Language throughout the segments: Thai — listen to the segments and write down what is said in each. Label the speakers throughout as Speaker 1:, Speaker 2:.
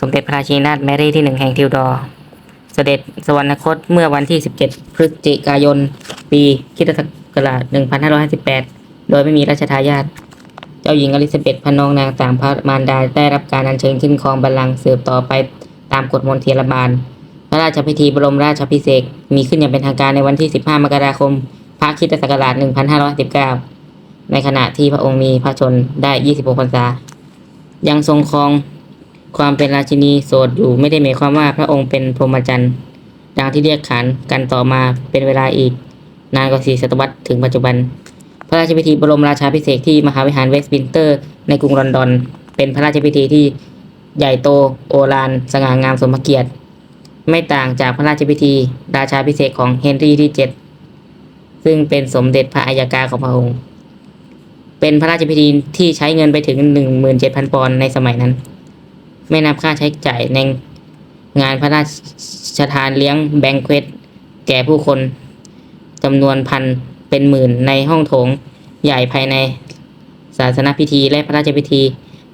Speaker 1: สมเด็จพระราชินีนาถแมรี่ที่หนึ่งแห่งทิวดอร์เสด็จสวรรคตเมื่อวันที่ 17 พฤศจิกายน ปีคริสตศักราช1558 โดยไม่มีราชทายาทเจ้าหญิงอลิซาเบธพระนองนางต่างพระมารดาได้รับการอัญเชิญขึ้นครองบัลลังก์สืบต่อไปตามกฎมนเทียรบาล พระราชพิธีบรมราชาภิเศษมีขึ้นอย่างเป็นทางการในวันที่ 15 มกราคมพระคริสตศักราช1519 ในขณะที่พระองค์มีพระชนได้ 26 พรรษา ยังทรงครอง ความเป็นราชินีโสดอยู่ไม่ได้หมายความว่าพระองค์เป็นพรหมจรรย์ดังที่เรียกขานกันต่อมาเป็นเวลาอีก นานกว่าสี่ศตวรรษถึงปัจจุบัน พระราชพิธีบรมราชาภิเศษที่มหาวิหารเวสต์มินสเตอร์ ในกรุงลอนดอน เป็นพระราชพิธีที่ใหญ่โตโอฬารสง่างามสมเกียรติ ไม่ต่างจากพระราชพิธี ราชาพิเศษของเฮนรี่ที่เจ็ดซึ่งเป็นสมเด็จพระอัยการของพระองค์ เป็นพระราชพิธีที่ใช้เงินไปถึงหนึ่งหมื่นเจ็ดพันปอนด์ในสมัยนั้น ไม่นับค่าใช้จ่ายในงานพระราชทานเลี้ยงแบงเควตแก่ผู้คนจำนวนพันเป็นหมื่นในห้องโถงใหญ่ภายในศาสนพิธีและพระราชพิธี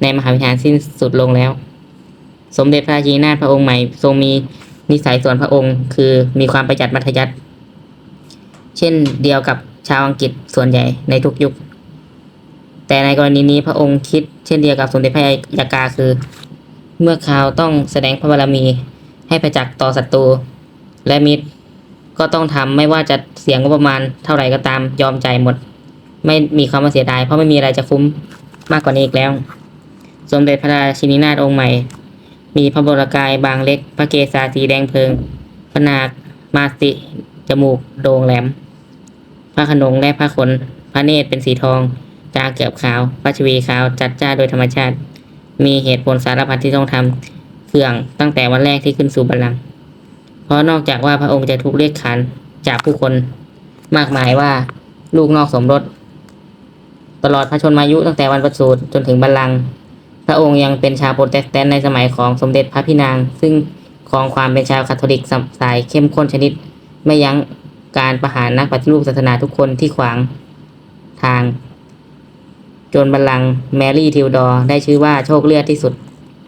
Speaker 1: ในมหาวิหารสิ้นสุดลงแล้ว สมเด็จพระราชินีนาถพระองค์ใหม่ ทรงมีนิสัยส่วนพระองค์ คือมีความประหยัดมัธยัสถ์เช่นเดียวกับชาวอังกฤษส่วนใหญ่ในทุกยุค แต่ในกรณีนี้พระองค์คิดเช่นเดียวกับสมเด็จพระยากาคือ เมื่อข่าวต้องแสดงพระบารมีให้ประจักษ์ต่อศัตรูและมิตรก็ต้องทำไม่ว่าจะเสียงงบประมาณเท่าไหร่ก็ตามยอมใจหมด ไม่มีคว่าเสียดายเพราะไม่มีอะไรจะคุ้มมากกว่านี้อีกแล้ว สมเด็จพระราชินีนาถองค์ใหม่ มีพระบรกายบางเล็ก พระเกศาสีแดงเพลิงพระนาคมาสิจมูกโด่งแหลม พระขนงและพระขน พระเนตรเป็นสีทองตาเกือบขาวพระชวีขาวจัดจ้าโดยธรรมชาติ มีเหตุผลสารพัดที่ต้องทำเฟื่องตั้งแต่วันแรกที่ขึ้นสู่บัลลังก์เพราะนอกจากว่าพระองค์จะถูกเรียกขานจากผู้คนมากมายว่าลูกนอกสมรส ตลอดพระชนมายุตั้งแต่วันประสูติจนถึงบัลลังก์พระองค์ยังเป็นชาวโปรเตสแตนต์ในสมัยของสมเด็จพระพี่นาง ซึ่งครองความเป็นชาวคาทอลิกสายเข้มข้นชนิด ไม่ยั้งการประหารนักปฏิรูปศาสนาทุกคนที่ขวางทาง จนบัลลังก์แมรี่ทิวดอร์ได้ชื่อว่าโชคเลือดที่สุด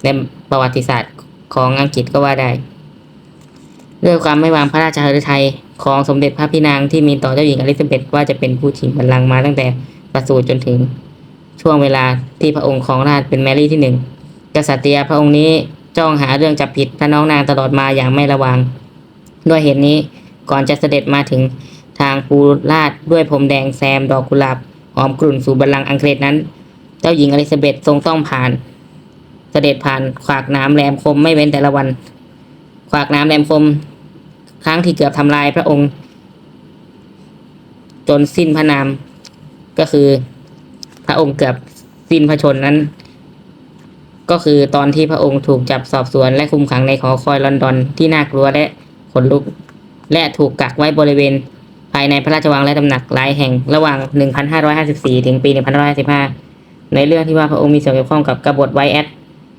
Speaker 1: ในประวัติศาสตร์ของอังกฤษก็ว่าได้ด้วยความไม่วางพระราชฤทัยของสมเด็จพระพี่นางที่มีต่อเจ้าหญิงอลิซาเบธว่าจะเป็นผู้ชิงบัลลังก์มาตั้งแต่ประสูติจนถึงช่วงเวลาที่พระองค์ของราชเป็นแมรี่ที่หนึ่งกษัตริยาพระองค์นี้จ้องหาเรื่องจับผิดพระน้องนางตลอดมาอย่างไม่ระวัง ด้วยเหตุนี้ก่อนจะเสด็จมาถึงทางปูลาดด้วยพรมแดงแซมดอกกุหลาบ หอมกลุ่นสู่บัลลังก์อังกฤษนั้น เจ้าหญิงอลิซาเบธทรงต้องผ่าน เสด็จผ่านขวากน้ำแหลมคมไม่เว้นแต่ละวัน ขวากน้ำแหลมคม ครั้งที่เกือบทำลายพระองค์ จนสิ้นพระนามก็คือพระองค์เกือบสิ้นพระชนนั้น ก็คือตอนที่พระองค์ถูกจับสอบสวนและคุมขังในหอคอยลอนดอนที่น่ากลัวและขนลุก และถูกกักไว้บริเวณายในพระราชวังและตำหนักหลายแห่งระหว่าง 1554 ถึงปี 1555 ในเรื่องที่ว่าพระองค์มีส่วนเกี่ยวข้องกับกบฏไวแอด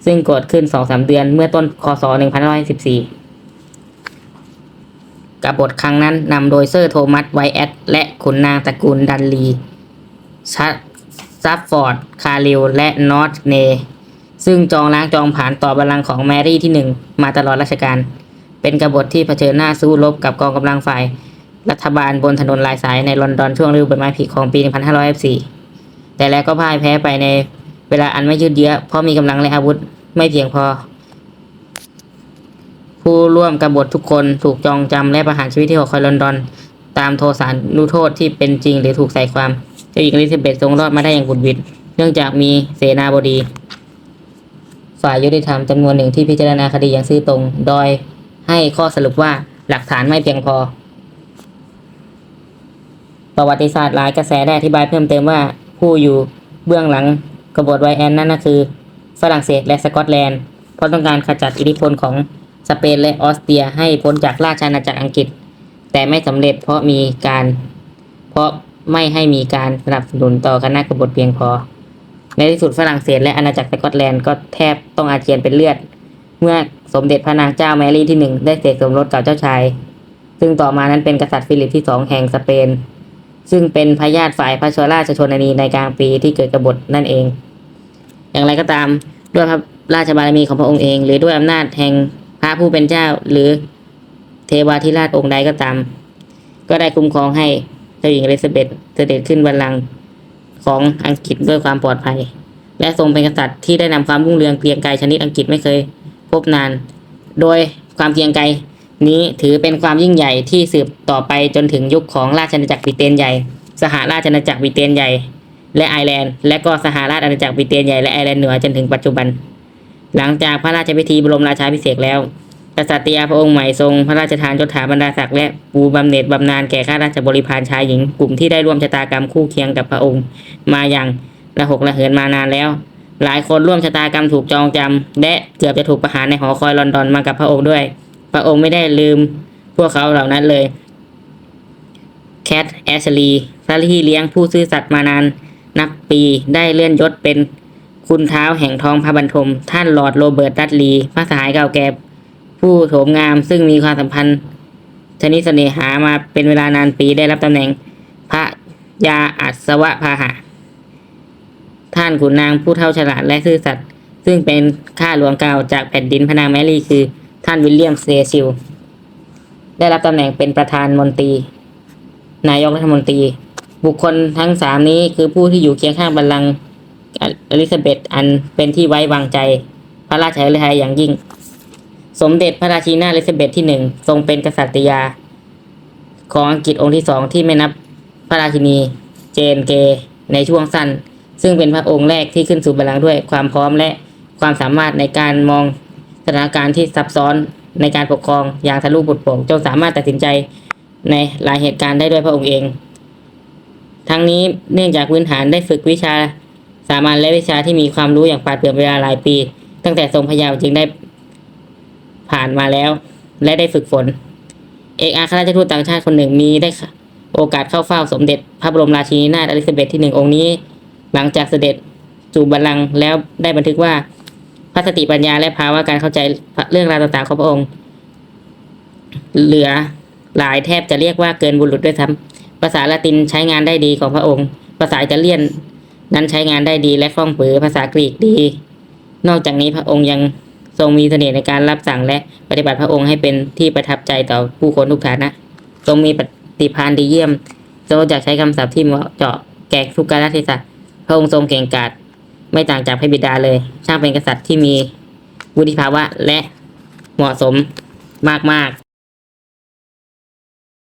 Speaker 1: ซึ่งเกิดขึ้น 2-3 เดือนเมื่อต้นคศ 1514กบฏครั้งนั้นนำโดยเซอร์โทมัสไวแอดและขุนนางตระกูลดันลีชัดซัฟฟอร์ด คาริล และนอตเน ซึ่งจองล้างจองผ่านต่อบัลลังก์ของแมรี่ที่หนึ่งมาตลอดราชการ เป็นกบฏที่เผชิญหน้าสู้รบกับกองกำลังฝ่าย รัฐบาลบนถนนลายสายในลอนดอนช่วงฤดูใบไม้ผลิของปี 1504แต่แล้วก็พ่ายแพ้ไปในเวลาอันไม่ยืดเยื้อเพราะมีกำลังและอาวุธไม่เพียงพอ ผู้ร่วมกบฏทุกคนถูกจองจำและประหารชีวิตที่หอคอยลอนดอน ตามโทสารนุโทษที่เป็นจริงหรือถูกใส่ความเจ้าหญิงอลิซาเบธทรงรอดมาได้อย่างบุดวิดเนื่องจากมีเสนาบดี ฝ่ายยุติธรรมจำนวนหนึ่งที่พิจารณาคดีอย่างซื่อตรง โดยให้ข้อสรุปว่าหลักฐานไม่เพียงพอ ประวัติศาสตร์หลายกระแสได้อธิบายเพิ่มเติมว่าผู้อยู่เบื้องหลังกบฏไวแอนนั่นก็คือฝรั่งเศสและสกอตแลนด์ เพราะต้องการขจัดอิทธิพลของสเปนและออสเตรียให้พ้นจากราชอาณาจักรอังกฤษ แต่ไม่สำเร็จเพราะมีการ เพราะไม่ให้มีการสนับสนุนต่อคณะกบฏเพียงพอ ในที่สุดฝรั่งเศสและอาณาจักรสกอตแลนด์ก็แทบต้องอาเจียนเป็นเลือด เมื่อสมเด็จพระนางเจ้าแมรี่ที่หนึ่งได้เสกสมรสกับเจ้าชาย ซึ่งต่อมานั้นเป็นกษัตริย์ฟิลิปที่สองแห่งสเปน ซึ่งเป็นพญาติฝ่ายพระชวราชชนนีในกลางปีที่เกิดกบฏนั่นเอง อย่างไรก็ตามด้วยพระราชบารมีของพระองค์เอง หรือด้วยอำนาจแห่งพระผู้เป็นเจ้า หรือเทวาธิราชองค์ใดก็ตาม ก็ได้คุ้มครองให้เจ้าหญิงอลิซาเบธเสด็จขึ้นบัลลังก์ของอังกฤษด้วยความปลอดภัย และทรงเป็นกษัตริย์ที่ได้นำความรุ่งเรืองเกรียงไกรชนิดอังกฤษไม่เคยพบนาน โดยความเกรียงไกร นี้ถือเป็นความยิ่งใหญ่ที่สืบต่อไปจนถึงยุคของราชอาณาจักรบริเตนใหญ่ สหราชอาณาจักรบริเตนใหญ่ และไอร์แลนด์ และก็สหราชอาณาจักรบริเตนใหญ่และไอร์แลนด์เหนือจนถึงปัจจุบัน หลังจากพระราชพิธีบรมราชาภิเษกแล้ว กษัตริยาพระองค์ใหม่ทรงพระราชทานยศถาบรรดาศักดิ์และปูบำเหน็จบำนาญแก่ข้าราชบริพารชายหญิงกลุ่มที่ได้ร่วมชะตากรรมคู่เคียงกับพระองค์ มาอย่างระหกระเหินมานานแล้ว หลายคนร่วมชะตากรรมถูกจองจำและเกือบจะถูกประหารในหอคอยลอนดอนมากับพระองค์ด้วย พระองค์ไม่ได้ลืมพวกเขาเหล่านั้นเลย แคทแอชลีพระที่เลี้ยงผู้ซื่อสัตย์มานานนับปีได้เลื่อนยศเป็นคุณเท้าแห่งทองพระบรรทม ท่านลอร์ดโรเบิร์ตดัตลีพระสหายเก่าแก่ผู้โฉมงามซึ่งมีความสัมพันธ์ชนิดเสน่หามาเป็นเวลานานปีได้รับตำแหน่ง พระยาอัศวพาหะ ท่านขุนนางผู้เท่าฉลาดและซื่อสัตย์ซึ่งเป็นข้าหลวงเก่าจากแผ่นดินพระนางแมรี่คือ ท่านวิลเลียมเซซิล ได้รับตำแหน่งเป็นประธานมนตรี นายกรัฐมนตรี บุคคลทั้งสามนี้คือผู้ที่อยู่เคียงข้างบัลลังก์อลิซาเบธอันเป็นที่ไว้วางใจ พระราชาฤทัยอย่างยิ่ง สมเด็จพระราชินีนาอลิซาเบธที่หนึ่งทรงเป็นกษัตริยา ของอังกฤษองค์ที่สองที่ไม่นับพระราชินีเจนเกในช่วงสั้น ซึ่งเป็นพระองค์แรกที่ขึ้นสู่บัลลังก์ด้วยความพร้อมและความสามารถในการมอง ถานการณ์ที่ซับซ้อนในการปกครองอย่างทะลุปุดโป่งจนสามารถตัดสินใจในหลายเหตุการณ์ได้ด้วยพระองค์เอง ทั้งนี้เนื่องจากพื้นฐานได้ฝึกวิชาสามัญและวิชาที่มีความรู้อย่างปาดเปรื่องเวลาหลายปี ตั้งแต่ทรงพยาวจึงได้ผ่านมาแล้ว และได้ฝึกฝน เอกอัครราชทูตต่างชาติคนหนึ่งมีได้โอกาสเข้าเฝ้าสมเด็จ พระบรมราชินีนาถอลิซาเบธที่หนึ่งองค์นี้ หลังจากเสด็จสู่บัลลังก์แล้วได้บันทึกว่า พระสติปัญญาและภาวะการเข้าใจเรื่องราวต่างๆของพระองค์ เหลือหลายแทบจะเรียกว่าเกินบุรุษด้วยซ้ำภาษาละตินใช้งานได้ดีของพระองค์ ภาษาอิตาเลียนนั้นใช้งานได้ดีและคล่องปือภาษากรีกดี นอกจากนี้พระองค์ยังทรงมีเสน่ห์ในการรับสั่งและปฏิบัติพระองค์ให้เป็นที่ประทับใจต่อผู้คนทุกฐานะ ทรงมีปฏิภาณดีเยี่ยมทรงจักใช้คำศัพท์ที่เหมาะเจาะแก่ทุกกาลเทศะพระองค์ทรงเก่งกาจ ไม่ต่างจากพระบิดาเลย ช่างเป็นกษัตริย์ที่มีวุฒิภาวะและเหมาะสมมากๆ